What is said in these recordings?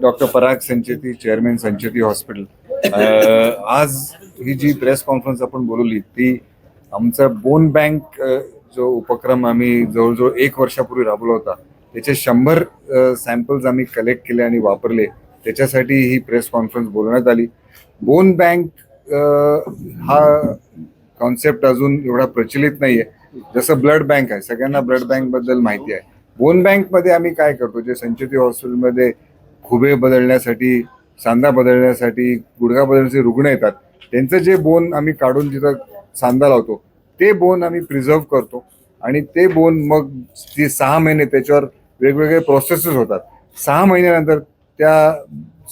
Doctor Parag Sancheti chairman Sancheti hospital. आज ही जी press conference आपण बोलवली ती आमचा बोन बँक जो उपक्रम आम्ही जवळजवळ एक वर्षापूर्वी राबवला होता त्याचे शंभर सॅम्पल्स आम्ही कलेक्ट केले आणि वापरले त्याच्यासाठी ही प्रेस कॉन्फरन्स बोलवण्यात आली. बोन बँक हा कॉन्सेप्ट अजून एवढा प्रचलित नाही आहे जसं ब्लड बँक आहे सगळ्यांना ब्लड बँकबद्दल माहिती आहे. बोन बँकमध्ये आम्ही काय करतो जे संचेती हॉस्पिटलमध्ये खुबे बदलण्यासाठी सांधा बदलण्यासाठी गुडघा बदलण्याचे रुग्ण येतात. त्यांचं जे बोन आम्ही काढून तिथं सांधा लावतो ते बोन आम्ही प्रिझर्व करतो. आणि ते बोन मग ते सहा महिने त्याच्यावर वेगवेगळे प्रोसेसेस होतात. सहा महिन्यानंतर त्या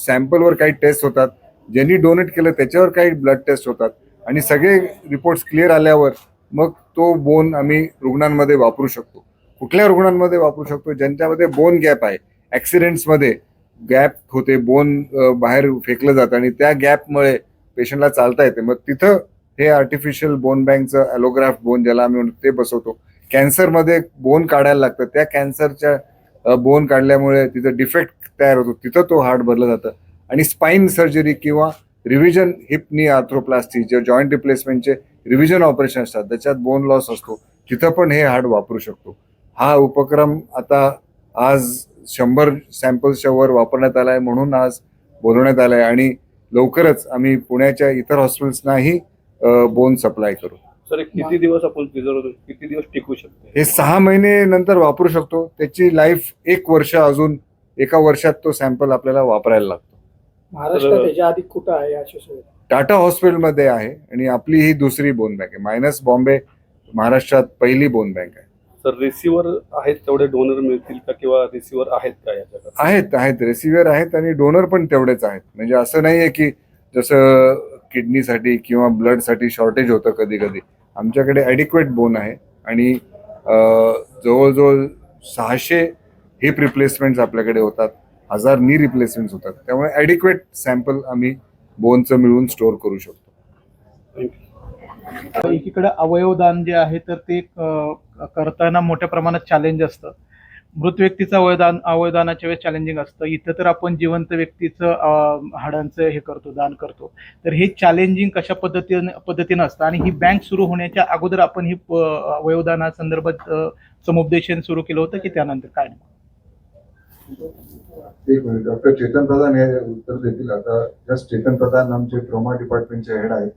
सॅम्पलवर काही टेस्ट होतात. ज्यांनी डोनेट केलं त्याच्यावर काही ब्लड टेस्ट होतात. आणि सगळे रिपोर्ट्स क्लिअर आल्यावर मग तो बोन आम्ही रुग्णांमध्ये वापरू शकतो. कुठल्या रुग्णांमध्ये वापरू शकतो? ज्यांच्यामध्ये बोन गॅप आहे ॲक्सिडेंट्समध्ये गॅप होते बोन बाहेर फेकलं जातं आणि त्या गॅपमुळे पेशंटला चालता येते. मग तिथं हे आर्टिफिशियल बोन बँकचं ॲलोग्राफ बोन ज्याला आम्ही म्हणतो ते बसवतो. कॅन्सरमध्ये बोन काढायला लागतं. त्या कॅन्सरच्या बोन काढल्यामुळे तिथं डिफेक्ट तयार होतो. तिथं तो हार्ट भरलं जातं. आणि स्पाईन सर्जरी किंवा रिव्हिजन हिपनी आर्थ्रोप्लास्टी जे जॉईंट रिप्लेसमेंटचे रिव्हिजन ऑपरेशन असतात त्याच्यात बोन लॉस असतो. तिथं पण हे हार्ट वापरू शकतो. हा उपक्रम आता आज शंभर सॅम्पल्सच्या वर वापरण्यात आला आहे म्हणून आज बोलवण्यात आलं आहे आणि लवकरच आम्ही पुण्याच्या इतर हॉस्पिटल्सनाही बोन सप्लाय करू. सर किती दिवस आपण प्रिझर्व किती दिवस टिकू शकते? हे सहा महिने नंतर वापरू शकतो. त्याची लाईफ एक वर्ष अजून एका वर्षात तो सॅम्पल आपल्याला वापरायला लागतो. महाराष्ट्रात तर- याच्या आधी कुठं आहे अशी सुविधा टाटा हॉस्पिटलमध्ये आहे आणि आपली ही दुसरी बोन बँक आहे. मायनस बॉम्बे महाराष्ट्रात पहिली बोन बँक आहे. सर रिसिव्हर आहेत तेवढे डोनर मिळतील का किंवा रिसिव्हर आहेत का याच्याकडे? आहेत आहेत. रिसिव्हर आहेत आणि डोनर पण तेवढेच आहेत. म्हणजे असं नाही आहे की जसं किडनीसाठी किंवा ब्लडसाठी शॉर्टेज होतं कधी कधी आमच्याकडे ॲडिक्वेट बोन आहे आणि जवळजवळ सहाशे हिप रिप्लेसमेंट्स आपल्याकडे होतात. हजार नी रिप्लेसमेंट्स होतात. त्यामुळे ॲडिक्वेट सॅम्पल आम्ही बोनचं मिळून स्टोअर करू शकतो. थँक्यू एकीकडे अवयवदान जे आहे तर ते करताना मोठ्या प्रमाणात चॅलेंज असतं. मृत व्यक्तीचं अवयदान अवयदानाच्या वेळेस चॅलेंजिंग असतं. इथं तर आपण जिवंत व्यक्तीचं हाडांचं हे करतो दान करतो. तर हे चॅलेंजिंग कशा पद्धतीने पद्धतीनं असतं? आणि ही बँक सुरू होण्याच्या अगोदर आपण ही अवयवदानासंदर्भात समुपदेशन सुरू केलं होतं की त्यानंतर काय? एक मिनिट डॉक्टर चेतन प्रधान हे उत्तर देतील. आता जस्ट चेतन प्रधान आमचे ट्रोमा डिपार्टमेंटचे हेड आहेत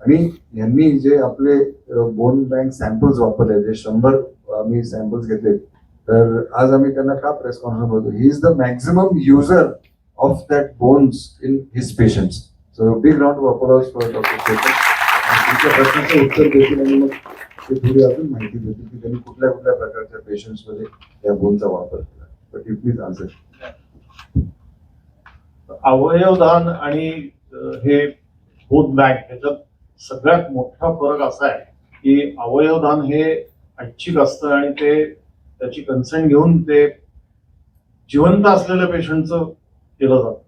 आणि यांनी जे आपले बोन बँक सॅम्पल्स वापरले जे शंभर आम्ही सॅम्पल्स घेतले तर आज आम्ही त्यांना का प्रेस कॉन्फरन्स होतो he is the maximum user of that bones in his patients so big round of applause for doctor तुमच्या प्रश्नाचं उत्तर देतील आणि मग ते थोडी अजून माहिती देतील की त्यांनी कुठल्या कुठल्या प्रकारच्या पेशंट्समध्ये या बोनचा वापर केला. बट यू प्लीज आन्सर अवयवदान आणि हे बोन बँक ह्याच्यात सगळ्यात मोठा फरक असा आहे की अवयवदान हे ऐच्छिक असतं आणि ते त्याची कन्सेंट घेऊन ते जिवंत असलेल्या पेशंटचं केलं जातं.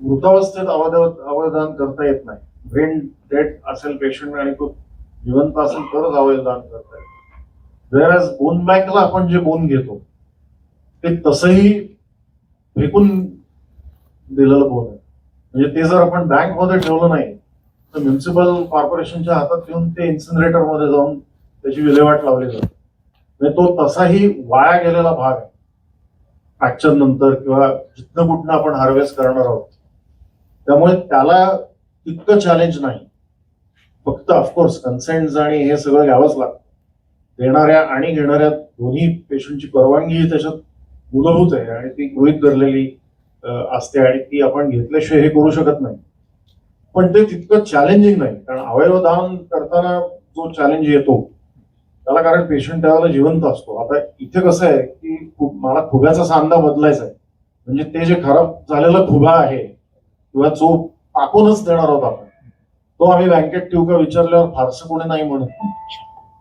मृतावस्थेत अवयव अवयवदान करता येत नाही. ब्रेन डेड असेल पेशंट आणि तो जिवंत असेल तरच अवयवदान करता येत. वेळेस बोन बँकला आपण जे बोन घेतो ते तसंही फेकून दिलेलं बोन आहे. म्हणजे ते जर आपण बँकमध्ये ठेवलं नाही म्युन्सिपल कॉर्पोरेशनच्या हातात घेऊन ते इन्सिनरेटरमध्ये जाऊन त्याची विल्हेवाट लावली जाते. म्हणजे तो तसाही वाया गेलेला भाग आहे. फ्रॅक्चर नंतर किंवा जिथनं कुठनं आपण हार्वेस्ट करणार आहोत. त्यामुळे त्याला इतकं चॅलेंज नाही. फक्त ऑफकोर्स कन्सेंट आणि हे सगळं घ्यावंच लागतं. देणाऱ्या आणि घेणाऱ्या दोन्ही पेशंटची परवानगी त्याच्यात मूलभूत आहे आणि ती गृहित धरलेली असते आणि ती आपण घेतल्याशिवाय हे करू शकत नाही. पण ते तितकं चॅलेंजिंग नाही. कारण अवयवदान करताना जो चॅलेंज येतो त्याला कारण पेशंट त्यावेळेला जिवंत असतो. आता इथे कसं आहे की मला खुब्याचा सांधा बदलायचा आहे. म्हणजे ते जे खराब झालेला खुबा आहे किंवा जो टाकूनच देणार आहोत आपण तो आम्ही बँकेत ठेवू का विचारल्यावर फारसं कोणी नाही म्हणत.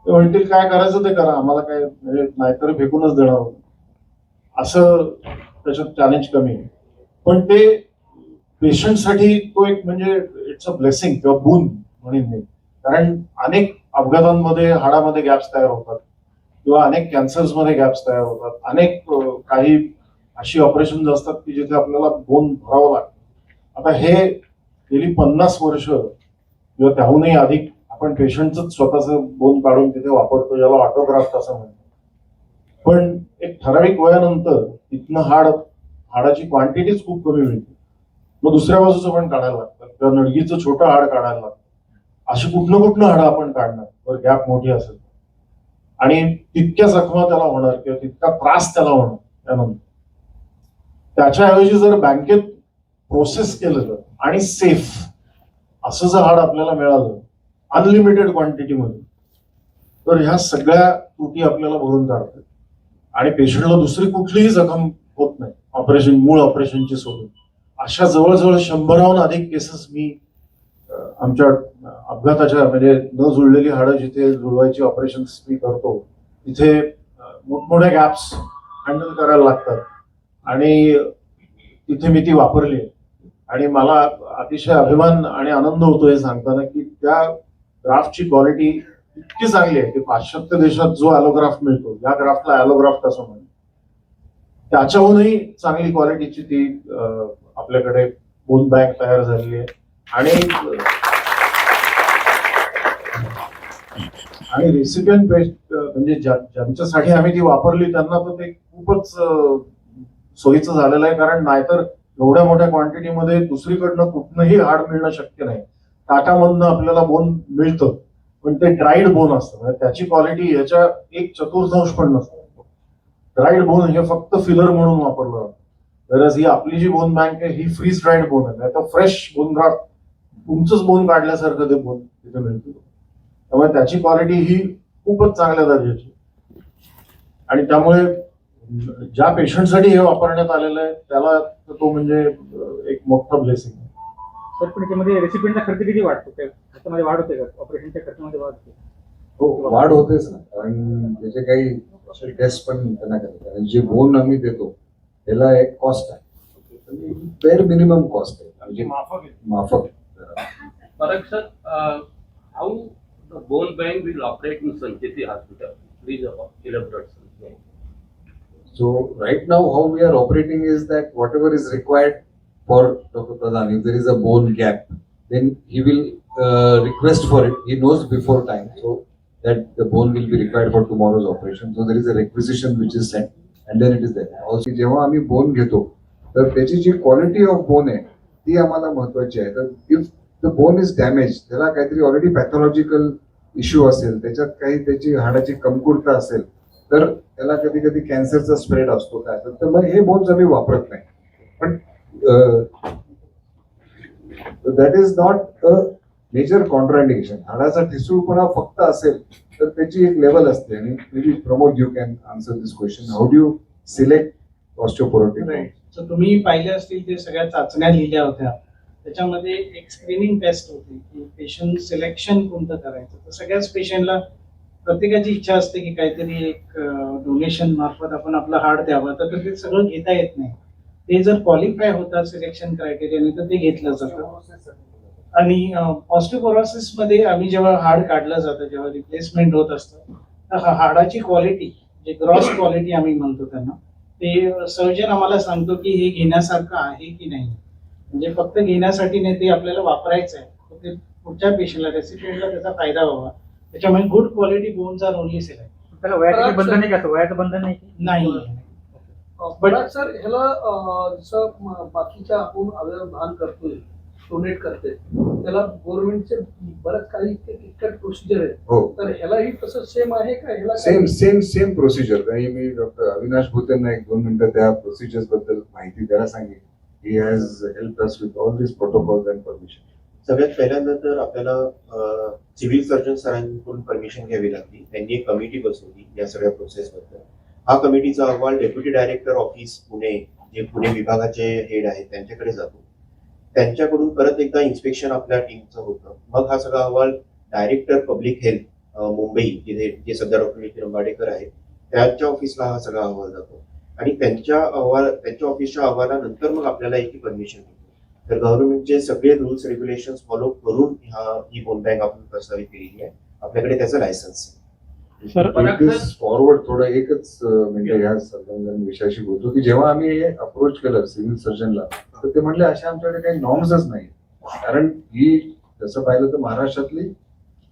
ते म्हणतील काय करायचं ते करा आम्हाला काय म्हणजे नाहीतर फेकूनच देणार होतं असं त्याच्यात चॅलेंज कमी आहे. पण ते पेशंटसाठी तो एक म्हणजे इट्स अ ब्लेसिंग किंवा बून म्हणेन मी कारण अनेक अपघातांमध्ये हाडामध्ये गॅप्स तयार होतात किंवा अनेक कॅन्सर्समध्ये गॅप्स तयार होतात. अनेक काही अशी ऑपरेशन असतात की जिथे आपल्याला बोन भरावं लागतं. आता हे गेली पन्नास वर्ष किंवा त्याहूनही अधिक आपण पेशंटच स्वतःचं बोन काढून तिथे वापरतो ज्याला ऑटोग्राफ्ट असं म्हणतो पण एक ठराविक वयानंतर तिथनं हाड हाडाची क्वांटिटीच खूप कमी मिळते मग दुसऱ्या बाजूचं पण काढायला लागतं. किंवा नडगीचं छोटं हाड काढायला लागतं. अशी कुठनं कुठनं हाडं आपण काढणार? तर गॅप मोठी असेल आणि तितक्या जखमा त्याला होणार किंवा तितका त्रास त्याला होणार त्यानंतर. त्याच्याऐवजी जर बँकेत प्रोसेस केलेलं आणि सेफ असं जर हाड आपल्याला मिळालं अनलिमिटेड क्वांटिटीमध्ये तर ह्या सगळ्या त्रुटी आपल्याला भरून काढतात. आणि पेशंटला दुसरी कुठलीही जखम होत नाही. ऑपरेशन मूळ ऑपरेशनची सोडून. अशा जवळजवळ शंभराहून अधिक केसेस मी आमच्या अपघाताच्या म्हणजे न जुळलेली हाडं जिथे जुळवायची ऑपरेशन्स मी करतो तिथे मोठमोठ्या गॅप्स हँडल करायला लागतात. आणि तिथे मी ती वापरली. आणि मला अतिशय अभिमान आणि आनंद होतो हे सांगताना की त्या ग्राफ्टची क्वालिटी इतकी चांगली आहे की पाश्चात्य देशात जो ॲलोग्राफ मिळतो या ग्राफ्टला ॲलोग्राफ्ट असं म्हणतो त्याच्याहूनही चांगली क्वालिटीची ती आपल्याकडे बोन बॅग तयार झालेली आहे. आणि आणि रेसिपियंट म्हणजे ज्या- ज्यांच्यासाठी आम्ही ती वापरली त्यांना तर ते खूपच सोयीचं झालेलं आहे. कारण नाहीतर एवढ्या मोठ्या क्वांटिटीमध्ये दुसरीकडनं कुठनंही हाड मिळणं शक्य नाही. टाटामधनं आपल्याला बोन मिळतं. पण ते ड्राईड बोन असतं. म्हणजे त्याची क्वालिटी याच्या एक चतुर्थांश पण नसतो. ड्राईड बोन हे फक्त फिलर म्हणून वापरलं जातं. Whereas ही आपली जी बोन बँक आहे ही फ्रीज ड्राईड बोन आहे. तर फ्रेश बोन ग्राफ्ट तुमचंच बोन काढल्यासारखं ते बोन तिथे मिळतं. त्यामुळे त्याची क्वालिटी ही खूपच चांगल्या दर्जाची. आणि त्यामुळे ज्या पेशंटसाठी हे वापरण्यात आलेलं आहे त्याला तो म्हणजे एक मोठा ब्लेसिंग आहे. सर पण त्याच्यामध्ये रेसिपीचा खर्च किती वाढतो? खर्चामध्ये वाढ होते का? ऑपरेशनच्या खर्चामध्ये वाढ होते. हो वाढ होतेच ना. कारण त्याचे काही टेस्ट पण त्यांना करतात. जे बोन आम्ही देतो त्याला एक कॉस्ट आहे बेर मिनिमम कॉस्ट आहे म्हणजे माफक. Uh, how the bone bank will operate in Sancheti Hospital? Please uh, elaborate. sir. So right now, how we are operating is that whatever is required for Dr. Pradhan, if there is a bone gap, then he will uh, request for it. He knows before time, so that the bone will be required for tomorrow's operation. So there is a requisition which is sent, and then it is there. जेव्हा आम्ही bone घेतो तर त्याची जी quality of bone आहे ती आम्हाला महत्वाची आहे. तर if the bone is damage त्याला काहीतरी ऑलरेडी पॅथॉलॉजिकल इश्यू असेल त्याच्यात काही त्याची हाडाची कमकुरता असेल तर त्याला कधी कधी कॅन्सरचा स्प्रेड असतो काय तर. मग हे बोन्स आम्ही वापरत नाही. पण that is not a major contraindication हाडाचा ठिसूळपणा फक्त असेल तर त्याची एक लेवल असते. आणि may Pramod you can answer this question how do you select osteoporotic तर तुम्ही पाहिले असतील ते सगळ्या चाचण्या लिहिल्या होत्या. त्याच्यामध्ये एक स्क्रीनिंग टेस्ट होती की पेशंट सिलेक्शन कोणतं करायचं. तर सगळ्याच पेशंटला प्रत्येकाची इच्छा असते की काहीतरी एक डोनेशन मार्फत आपण आपलं हार्ट द्यावं. तर ते सगळं घेता येत नाही. ते जर क्वालिफाय होतात सिलेक्शन क्रायटेरियाने तर ते घेतलं जातं. आणि ऑस्टिओपोरोसिसमध्ये आम्ही जेव्हा हाड काढलं जातं जेव्हा रिप्लेसमेंट होत असतं तर हाडाची क्वालिटी जे ग्रॉस क्वालिटी आम्ही म्हणतो त्यांना ते सर्जन आम्हाला सांगतो की हे घेण्यासारखं आहे की नाही. म्हणजे फक्त घेण्यासाठी नाही ते आपल्याला वापरायचं आहे तर ते पुढच्या पेशंटला रेसिपियंटला त्याचा फायदा व्हावा. त्याच्यामुळे गुड क्वालिटी बोनचा ओनली सिलेक्ट त्याला वयाचं बंधन नाही का वयाचं बंधन नाही की? नाही. बट सर ह्याला जसं बाकीच्या आपण अवयव दान करतोय डोनेट करते. त्याला गव्हर्नमेंटचे बरंच काही किटकट प्रोसिजर आहे हो. तर ह्यालाही तसं सेम आहे का? ह्याला सेम सेम सेम प्रोसिजर काही मी डॉक्टर अविनाश भूतेंना एक दोन मिनिटं त्या प्रोसिजर्सबद्दल माहिती द्यायला सांगेन. He has help us with all this protocol and permission सगळ्यात पहिल्यांदा तर आपल्याला सिव्हिल सर्जन सरांकडून परमिशन घ्यावी लागली. त्यांनी एक कमिटी बसवली या सगळ्या प्रोसेस बद्दल. हा कमिटीचा अहवाल डेप्युटी डायरेक्टर ऑफिस पुणे जे पुणे विभागाचे हेड आहेत त्यांच्याकडे जातो. त्यांच्याकडून परत एकदा इन्स्पेक्शन आपल्या टीमचं होतं. मग हा सगळा अहवाल डायरेक्टर पब्लिक हेल्थ मुंबई जिथे जे सध्या डॉक्टर नितीन अंबाडेकर आहेत त्यांच्या ऑफिसला हा सगळा अहवाल जातो. आणि त्यांच्या अहवाल त्यांच्या ऑफिसच्या अहवालानंतर मग आपल्याला याची परमिशन मिळते तर गव्हर्नमेंटचे सगळे रुल्स रेग्युलेशन फॉलो करून हा ही बोन बँक आपण प्रस्तावित केलेली आहे. आपल्याकडे त्याचं लायसन्स आहे. सर फॉरवर्ड थोडं एकच मिनिट ह्या संबंधाने विषयाशी बोलतो की जेव्हा आम्ही हे अप्रोच केलं सिव्हिल सर्जनला तर ते म्हणले अशा आमच्याकडे काही नॉर्म्सच नाही. कारण ही जसं पाहिलं तर महाराष्ट्रातली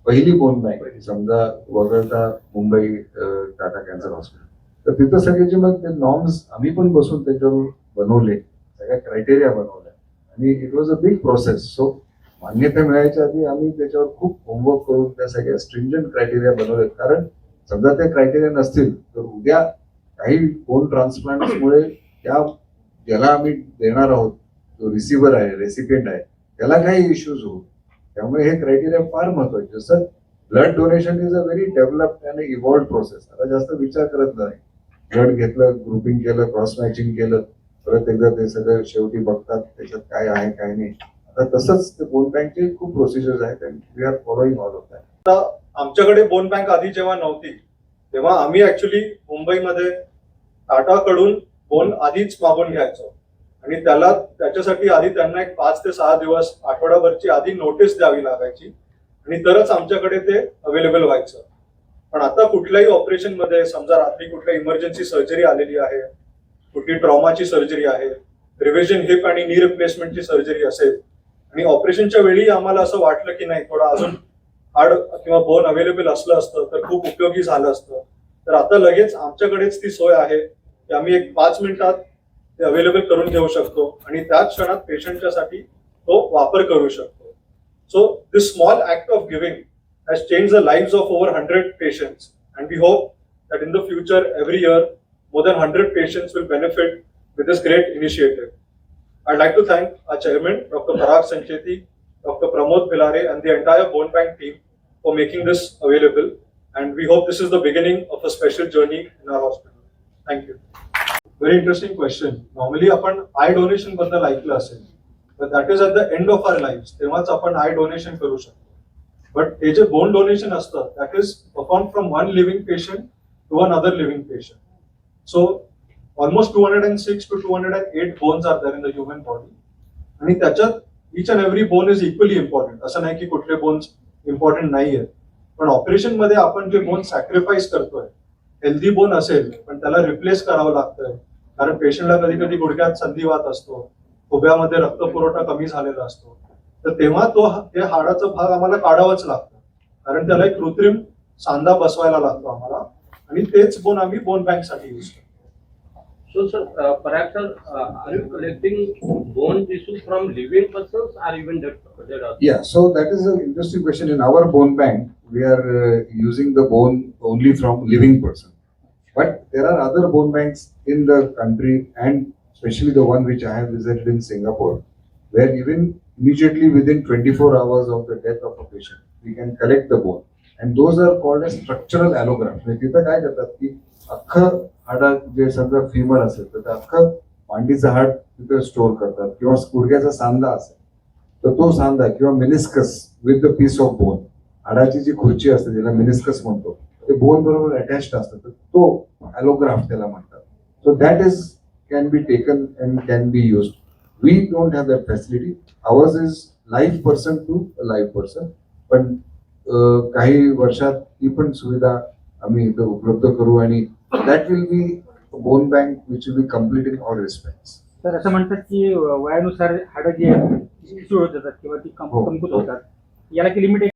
पहिली बोन बँक समजा वगळता मुंबई टाटा कॅन्सर हॉस्पिटल. तर तिथं सगळ्याचे मग ते नॉर्म्स आम्ही पण बसून त्याच्यावर बनवले सगळ्या क्रायटेरिया बनवल्या. आणि it was a big process so मान्यता मिळायच्या आधी आम्ही त्याच्यावर खूप होमवर्क करून त्या सगळ्या स्ट्रिंजंट क्रायटेरिया बनवलेत कारण समजा ते क्रायटेरिया नसतील तर उद्या काही कोण ट्रान्सप्लांटमुळे त्या ज्याला आम्ही देणार आहोत जो रिसिव्हर आहे रेसिपियंट आहे त्याला काही इश्यूज होऊ. त्यामुळे हे क्रायटेरिया फार महत्त्वाचे. जसं blood donation is a very developed and evolved process आता जास्त विचार करत नाही. ब्लड घेतलं ग्रुपिंग केलं क्रॉस मॅचिंग केलं परत एकदा ते सगळं शेवटी बघतात त्याच्यात काय आहे काय नाही. तर तसंच ते बोन बँकचे खूप प्रोसिजर्स आहेत and we are following all of that आमच्याकडे बोन बँक आधी जेव्हा नव्हती तेव्हा आम्ही ऍक्च्युली मुंबईमध्ये टाटाकडून बोन आधीच मागून घ्यायचो. आणि त्याला त्याच्यासाठी आधी त्यांना एक पाच ते सहा दिवस आठवडाभरची आधी नोटीस द्यावी लागायची. आणि तरच आमच्याकडे ते अवेलेबल व्हायचं. पण आता कुठल्याही ऑपरेशनमध्ये समजा रात्री कुठल्या इमर्जन्सी सर्जरी आलेली आहे कुठली ट्रॉमाची सर्जरी आहे रिव्हिजन हिप आणि नी रिप्लेसमेंटची सर्जरी असेल आणि ऑपरेशनच्या वेळी आम्हाला असं वाटलं की नाही थोडं अजून हाड किंवा बोन अवेलेबल असलं असतं तर खूप उपयोगी झालं असतं. तर आता लगेच आमच्याकडेच ती सोय आहे की आम्ही एक पाच मिनिटात ते अवेलेबल करून घेऊ शकतो आणि त्याच क्षणात पेशंटच्या साठी तो वापर करू शकतो. So this small act of giving has change the life of over hundred patients and we hope that in the future every year more than hundred patients will benefit with this great initiative I'd like to thank our chairman, Dr. Parag Sancheti, Dr. Pramod Pilare, and the entire Bone Bank team for making this available. And we hope this is the beginning of a special journey in our hospital. Thank you. Very interesting question. Normally आपण eye डोनेशनबद्दल ऐकलं असेल but that is at the end of our lives. तेव्हाच आपण I donation करू शकतो but हे जे बोन डोनेशन असतं that is perform from one living patient to another living patient so almost two hundred and six two two hundred and eight bones are there in the human body आणि त्याच्यात each and every bone is equally important असं नाही की कुठले bones important नाही आहेत पण ऑपरेशनमध्ये आपण जे बोन सॅक्रिफाईस करतोय हेल्दी बोन असेल पण त्याला रिप्लेस करावं लागतंय. कारण पेशंटला कधी कधी गुडघ्यात संधिवात असतो उभ्यामध्ये रक्तपुरवठा कमी झालेला असतो. तर तेव्हा तो ते हाडाचा भाग आम्हाला काढावाच लागतो. कारण त्याला एक कृत्रिम सांधा बसवायला लागतो आम्हाला. आणि तेच बोन आम्ही बोन बँकसाठी करतो. So, sir, uh, perhaps, sir, uh, are you collecting bone tissue from living persons or even dead, dead also? Yeah, so that is an interesting question. In our bone bank, we are uh, using the bone only from living person. But there are other bone banks in the country and especially the one which I have visited in Singapore, where even immediately within 24 hours of the death of a patient, we can collect the bone. And those are called as structural allografts. म्हणजे तिथं काय करतात की अख्खं हाडात जे समजा femur असेल तर ते अख्खं मांडीचं हाड तिथं स्टोअर करतात. किंवा गुडघ्याचा सांधा असेल तर तो सांधा किंवा meniscus with the piece of bone हाडाची जी खुर्ची असते त्याला मिनिस्कस म्हणतो ते बोन बरोबर अटॅच्ड असतं तर तो ॲलोग्राफ त्याला म्हणतात. So that is can be taken and can be use we don't have that facility ours is life person to live person पण काही वर्षात ती पण सुविधा आम्ही इथं उपलब्ध करू आणि that will be bone bank which will be complete in all respects तर असं म्हणतात की वयानुसार हाडं जी आहेत होत जातात किंवा ती हो. कमकुत होतात. याला की लिमिट